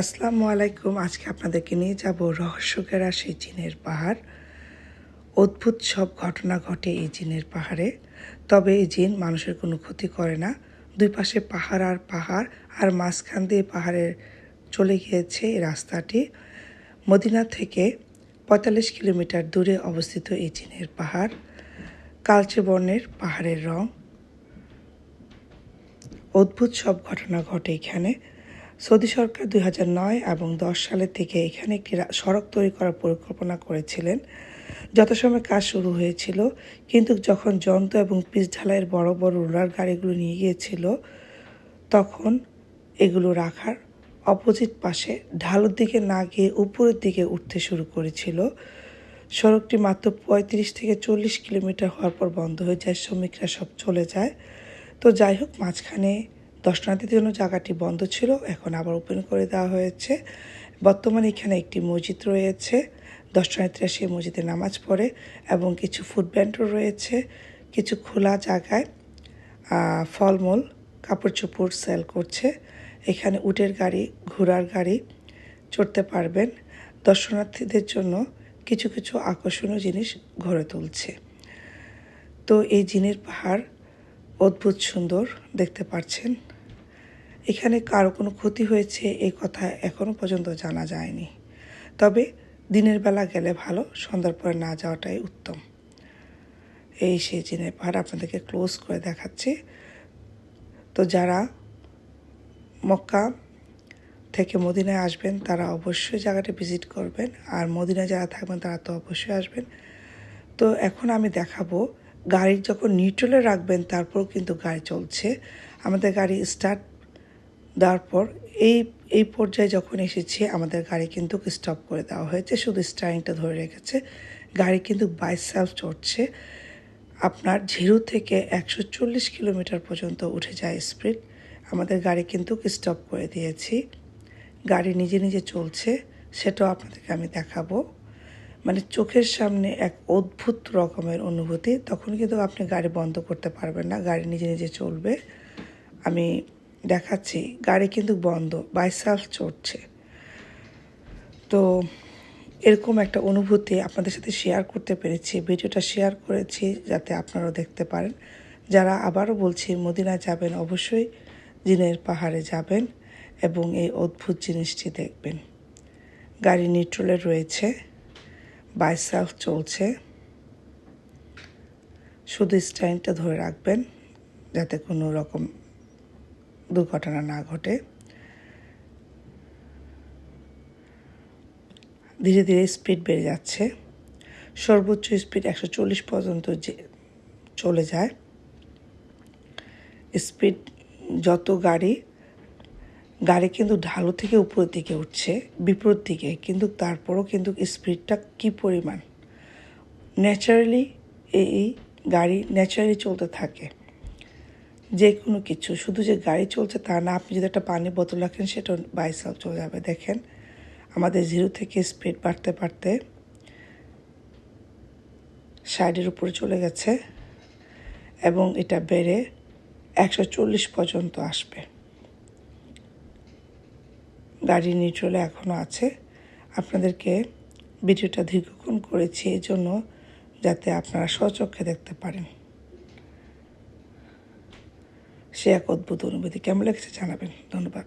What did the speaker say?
আসসালামু আলাইকুম। আজকে আপনাদেরকে নিয়ে যাব রহস্যকেরা সেই চীনের পাহাড়। অদ্ভুত সব ঘটনা ঘটে এই জিনের পাহাড়ে। তবে এই জিন মানুষের কোনো ক্ষতি করে না। দুই পাশে পাহাড় আর পাহাড়, আর মাঝখান দিয়ে পাহাড়ের চলে গিয়েছে এই রাস্তাটি। মদিনা থেকে পঁয়তাল্লিশ কিলোমিটার দূরে অবস্থিত এই জিনের পাহাড়। কালচে বর্ণের পাহাড়ের রং। অদ্ভুত সব ঘটনা ঘটে এখানে। সৌদি সরকার দুই নয় এবং দশ সালের থেকে এখানে একটি সড়ক তৈরি করার পরিকল্পনা করেছিলেন। যথাসময়ে কাজ শুরু হয়েছিল, কিন্তু যখন যন্ত্র এবং পিচ ঢালাইয়ের বড় বড় রোলার গাড়িগুলো নিয়ে গিয়েছিল, তখন এগুলো রাখার অপোজিট পাশে ঢালুর দিকে না গিয়ে উপরের দিকে উঠতে শুরু করেছিল। সড়কটি মাত্র পঁয়ত্রিশ থেকে চল্লিশ কিলোমিটার হওয়ার পর বন্ধ হয়ে যায়, শ্রমিকরা সব চলে যায়। তো যাই হোক, মাঝখানে দর্শনার্থীদের জন্য জায়গাটি বন্ধ ছিল, এখন আবার ওপেন করে দেওয়া হয়েছে। বর্তমানে এখানে একটি মসজিদ রয়েছে, দর্শনার্থীরা সেই মসজিদে নামাজ পড়ে এবং কিছু ফুড ব্যান্ডও রয়েছে, কিছু খোলা জায়গায় ফলমূল, কাপড় চোপড় সেল করছে। এখানে উটের গাড়ি, ঘোড়ার গাড়ি চড়তে পারবেন। দর্শনার্থীদের জন্য কিছু কিছু আকর্ষণীয় জিনিস গড়ে তুলছে। তো এই জিনের পাহাড় অদ্ভুত সুন্দর দেখতে পাচ্ছেন। এখানে কারও কোনো ক্ষতি হয়েছে এই কথা এখনও পর্যন্ত জানা যায়নি। তবে দিনের বেলা গেলে ভালো, সন্ধ্যার পরে না যাওয়াটাই উত্তম। এই সেই জিনের পাহাড় আপনাদেরকে ক্লোজ করে দেখাচ্ছি। তো যারা মক্কা থেকে মদিনায় আসবেন, তারা অবশ্যই জায়গাটা ভিজিট করবেন। আর মদিনায় যারা থাকবেন, তারা তো অবশ্যই আসবেন। তো এখন আমি দেখাবো গাড়ি যখন নিউট্রালে রাখবেন তারপর কিন্তু গাড়ি চলছে। আমাদের গাড়ি স্টার্ট দেওয়ার পর এই এই পর্যায়ে যখন এসেছি, আমাদের গাড়ি কিন্তু স্টপ করে দেওয়া হয়েছে। শুধু স্টারিংটা ধরে রেখেছে। গাড়ি কিন্তু বাই সেলফ চড়ছে। আপনার ঝিরু থেকে একশো চল্লিশ কিলোমিটার পর্যন্ত উঠে যায় স্পিড আমাদের গাড়ি কিন্তু স্টপ করে দিয়েছি। গাড়ি নিজে নিজে চলছে। সেটাও আপনাদেরকে আমি দেখাবো। মানে চোখের সামনে এক অদ্ভুত রকমের অনুভূতি। তখন কিন্তু আপনি গাড়ি বন্ধ করতে পারবেন না। গাড়ি নিজে নিজে চলবে। আমি দেখাচ্ছি। গাড়ি কিন্তু বন্ধ বাই সেলফ চড়ছে। তো এরকম একটা অনুভূতি আপনাদের সাথে শেয়ার করতে পেরেছি, ভিডিওটা শেয়ার করেছি যাতে আপনারাও দেখতে পারেন। যারা আবারও বলছি, মদিনা যাবেন অবশ্যই, জিনের পাহাড়ে যাবেন এবং এই অদ্ভুত জিনিসটি দেখবেন। গাড়ি নিউট্রালে রয়েছে বাই সেলফ চলছে। শুধু স্ট্যান্ডটা ধরে রাখবেন, যাতে কোনো রকম দুর্ঘটনা না ঘটে। ধীরে ধীরে স্পিড বেড়ে যাচ্ছে। সর্বোচ্চ স্পিড একশো চল্লিশ পর্যন্ত যে চলে যায়। স্পিড যত গাড়ি গাড়ি কিন্তু ঢালু থেকে উপরের দিকে উঠছে, বিপরীত দিকে। কিন্তু তারপরও কিন্তু স্পিডটা কি পরিমাণ? ন্যাচারালি এই গাড়ি ন্যাচারালি চলতে থাকে। যে কোনো কিছু, শুধু যে গাড়ি চলছে তা না, আপনি যদি একটা পানি বোতল রাখেন, সেটা বাইসাল চলে যাবে। দেখেন, আমাদের জিরো থেকে স্পিড বাড়তে বাড়তে সাইডের উপরে চলে গেছে এবং এটা বেড়ে একশো চল্লিশ পর্যন্ত আসবে। গাড়ি নিউট্রালে এখনও আছে। আপনাদেরকে ভিডিওটা দীর্ঘক্ষণ করেছি এই জন্য যাতে আপনারা স্বচক্ষে দেখতে পারেন। সে এক অদ্ভুত অনুভূতি। কেমন লাগছে জানাবেন। ধন্যবাদ।